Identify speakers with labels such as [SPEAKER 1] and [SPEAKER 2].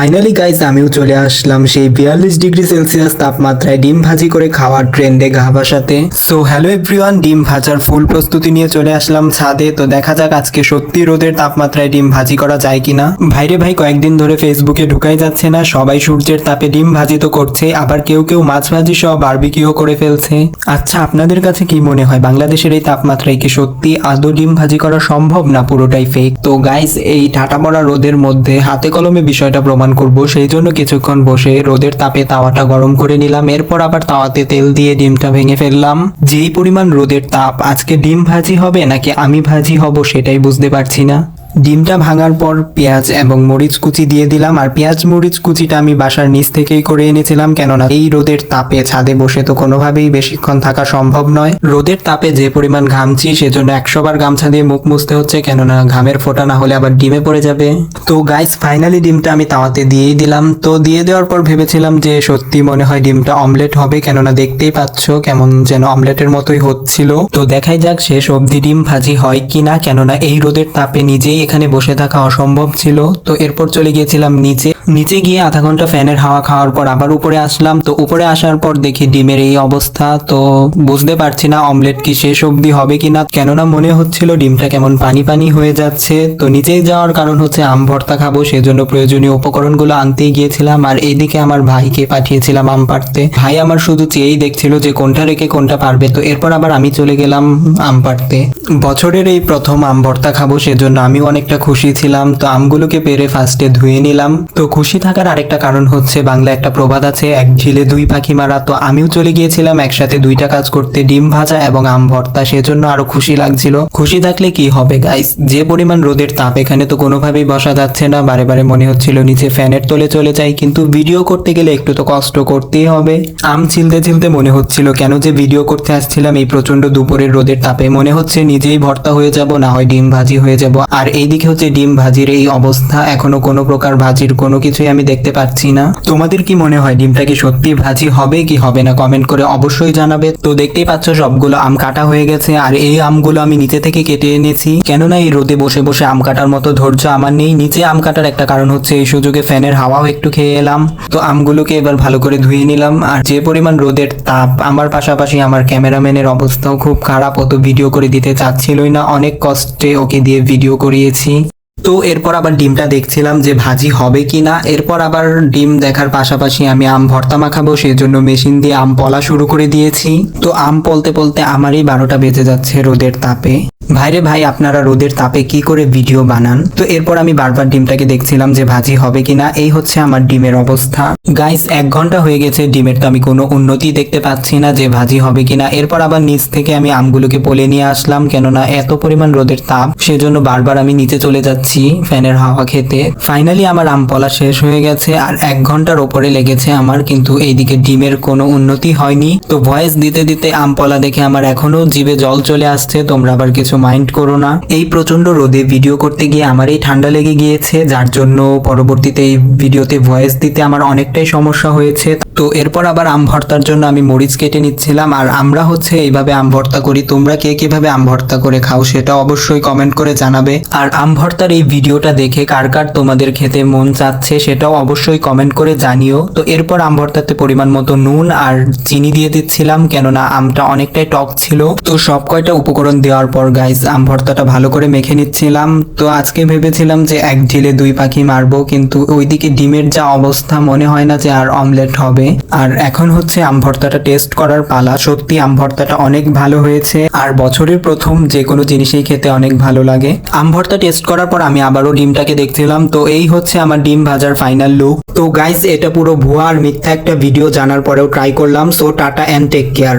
[SPEAKER 1] Finally guys আমিও চলে আসলাম সেই বিয়াল্লিশ ডিগ্রি সেলসিয়াস তাপমাত্রায় ডিম ভাজি করে খাওয়ার ট্রেন্ডে গা ভাসাতে সো হ্যালো এভরিওয়ান ডিম ভাজার ফুল প্রস্তুতি নিয়ে চলে আসলাম ছাদে। তো দেখা যাক আজকে সত্যি রোদের তাপমাত্রায় ডিম ভাজি করা যায় কিনা। ভাইরে ভাই, কয়েকদিন ধরে ফেসবুকে ঢুকাই যাচ্ছে না, সবাই সূর্যের তাপে ডিম ভাজি তো করছে, আবার কেউ কেউ মাছ ভাজি সহ বারবিকিও করে ফেলছে। আচ্ছা আপনাদের কাছে কি মনে হয়, বাংলাদেশের এই তাপমাত্রায় কি সত্যি আদৌ ডিম ভাজি করা সম্ভব না পুরোটাই ফেক তো গাইজ এই ঠাটা মরা রোদের মধ্যে হাতে কলমে বিষয়টা প্রমাণ করব, সেই জন্য কিছুক্ষণ বসে রোদের তাপে তাওয়াটা গরম করে নিলাম, এরপর আবার তাওয়াতে তেল দিয়ে ডিমটা ভেঙে ফেললাম। যেই পরিমাণ রোদের তাপ, আজকে ডিম ভাজি হবে নাকি আমি ভাজি হব সেটাই বুঝতে পারছি না। ডিমটা ভাঙার পর পেঁয়াজ এবং মরিচ কুচি দিয়ে দিলাম। আর পেঁয়াজ, মরিচ কুচিটা আমি বাসার নিচ থেকেই করে এনেছিলাম, কেননা এই রোদের তাপে ছাদে বসে তো কোনোভাবেই বেশিক্ষণ থাকা সম্ভব নয়। রোদের তাপে যে পরিমাণ ঘামছি, সেজন্য একশো বার গামছা দিয়ে মুখ মুছতে হচ্ছে, কেননা ঘামের ফোঁটা না হলে আবার ডিমে পড়ে যাবে। তো গাইস ফাইনালি ডিমটা আমি তাওয়াতে দিয়েই দিলাম। তো দিয়ে দেওয়ার পর ভেবেছিলাম যে সত্যি মনে হয় ডিমটা অমলেট হবে, কেননা দেখতেই পাচ্ছ কেমন যেন অমলেটের মতোই হচ্ছিল। তো দেখাই যাক শেষ অবধি ডিম ভাজি হয় কিনা, কেননা এই রোদের তাপে নিজেই এখানে বসে থাকা অসম্ভব ছিল। তো এরপর চলে গিয়েছিলাম নিচে। নিচে গিয়ে আধা ঘণ্টা ফ্যানের হাওয়া খাওয়ার পর আবার উপরে আসলাম। তো উপরে আসার পর দেখি ডিমের এই অবস্থা। তো বুঝতে পারছি না অমলেট কি শেষ অবধি হবে কিনা। কেননা মনে হচ্ছিল ডিমটা কেমন পানি পানি হয়ে যাচ্ছে। তো নিচেই যাওয়ার কারণ হচ্ছে আম ভর্তা খাব, সেজন্য প্রয়োজনীয় উপকরণগুলো আনতেই গিয়েছিলাম। আর এইদিকে আমার ভাইকে পাঠিয়েছিলাম আম পাড়তে। ভাই আমার শুধু চেয়েই দেখছিল যে কোনটা রেখে কোনটা পারবে। তো এরপর আবার আমি চলে গেলাম আম পাড়তে। বছরের এই প্রথম আম ভর্তা খাব, সেজন্য আমিও অনেকটা খুশি ছিলাম। তো আমগুলোকে পেরে ফার্স্টে ধুয়ে নিলাম। তো খুশি থাকার আরেকটা কারণ হচ্ছে বাংলা একটা প্রবাদ আছে, এক ঝিলে দুই পাখি মারা, তো আমিও চলে গিয়েছিলাম, একসাথে দুইটা কাজ করতে ডিম ভাজা এবং আম ভর্তা, সেজন্য আরও খুশি লাগছিল। খুশি থাকলে কি হবে গাইস যে পরিমাণ রোদের তাপ, এখানে তো কোনোভাবেই বসা যাচ্ছে না, বারে বারে মনে হচ্ছিল নিচে ফ্যানের তলে চলে যাই, কিন্তু ভিডিও করতে গেলে একটু তো কষ্ট করতেই হবে। আম ছিলতে ছিলতে মনে হচ্ছিল, কেন যে ভিডিও করতে আসছিলাম, এই প্রচণ্ড দুপুরের রোদের তাপে। মনে হচ্ছে নিজেই ভর্তা হয়ে যাব, না হয় ডিম ভাজি হয়ে যাব। আর এইদিকে হচ্ছে ডিম ভাজির এই অবস্থা, এখনও কোনো প্রকার ভাজির কোনো কিছুই আমি দেখতে পাচ্ছি না। তোমাদের কি মনে হয় ডিমটা কি সত্যি ভাজি হবে কি হবে না? কমেন্ট করে অবশ্যই জানাবে। তো দেখতেই পাচ্ছ সবগুলো আম কাটা হয়ে গেছে আর এই আমগুলো আমি নিচে থেকে কেটে এনেছি। কেননা এই রোদে বসে বসে আম কাটার মতো ধৈর্য আমার নেই। নিচে আম কাটার একটা কারণ হচ্ছে এই সুযোগে ফ্যানের হাওয়াও একটু খেয়ে এলাম। তো আমগুলোকে এবার ভালো করে ধুয়ে নিলাম। আর যে পরিমাণ রোদের তাপ, আমার পাশাপাশি আমার ক্যামেরাম্যানের অবস্থাও খুব খারাপ। অত ভিডিও করে দিতে চাচ্ছিলই না। অনেক কষ্টে ওকে দিয়ে ভিডিও করিয়েছি। তো এরপর আবার ডিমটা দেখছিলাম যে ভাজি হবে কি না এরপর আবার ডিম দেখার পাশাপাশি আমি আম ভর্তা মাখাবো সেই জন্য মেশিন দিয়ে আম পলা শুরু করে দিয়েছি। তো আম পলতে পলতে আমারই বারোটা বেজে যাচ্ছে রোদের তাপে। ভাইরে ভাই, আপনারা রোদের তাপে কি করে ভিডিও বানান? তো এরপর আমি বারবার ডিমটাকে দেখছিলাম যে ভাজি হবে কিনা, এই হচ্ছে আমার ডিমের অবস্থা। গাইস এক ঘণ্টা হয়ে গেছে, ডিমের তো আমি কোনো উন্নতি দেখতে পাচ্ছি না যে ভাজি হবে কিনা। এরপর আবার নিচ থেকে আমি আমগুলোকে পলে নিয়ে আসলাম, কেননা এত পরিমাণ রোদের তাপ, সেজন্য বারবার আমি নিচে চলে যাচ্ছি ফ্যানের হাওয়া খেতে। ফাইনালি আমার আম পলা শেষ হয়ে গেছে, আর এক ঘণ্টার ওপরে লেগেছে আমার, কিন্তু এইদিকে ডিমের কোনো উন্নতি হয়নি। তো ভয়েস দিতে দিতে আম পলা দেখে আমার এখনও জিভে জল চলে আসছে, তোমরা আবার কিছু মাইন্ড করো না। এই প্রচণ্ড রোদে ভিডিও করতে গিয়ে আমার এই ঠান্ডা লেগে গিয়েছে, যার জন্য পরবর্তীতে এই ভিডিওতে ভয়েস দিতে আমার অনেকটাই সমস্যা হয়েছে। তো এরপর আবার আম ভর্তার জন্য আমি মরিচ কেটে নিচ্ছিলাম, আর আমরা হচ্ছে এইভাবে আম ভর্তা করি। তোমরা কে কীভাবে আম ভর্তা করে খাও সেটা অবশ্যই কমেন্ট করে জানাবে। আর আম ভর্তার এই ভিডিওটা দেখে কার কার তোমাদের খেতে মন চাচ্ছে সেটাও অবশ্যই কমেন্ট করে জানিও। তো এরপর আম ভর্তাতে পরিমাণ মতো নুন আর চিনি দিয়ে দিচ্ছিলাম, কেননা আমটা অনেকটাই টক ছিল। তো সব কয়টা উপকরণ দেওয়ার পর গাইস আম ভর্তাটা ভালো করে মেখে নিচ্ছিলাম। তো আজকে ভেবেছিলাম যে এক ঢিলে দুই পাখি মারবো, কিন্তু ওইদিকে ডিমের যা অবস্থা মনে হয় না যে আর অমলেট হবে। আর এখন হচ্ছে আম ভর্তাটা টেস্ট করার পালা। সত্যি আম ভর্তাটা অনেক ভালো হয়েছে, আর বছরের প্রথম যে কোনো জিনিসই খেতে অনেক ভালো লাগে। আম ভর্তা টেস্ট করার পর আমি আবারও ডিমটাকে দেখছিলাম। তো এই হচ্ছে আমার ডিম ভাজার ফাইনাল লুক তো গাইস এটা পুরো ভুয়া আর মিথ্যা একটা ভিডিও জানার পরেও ট্রাই করলাম। So tata and take care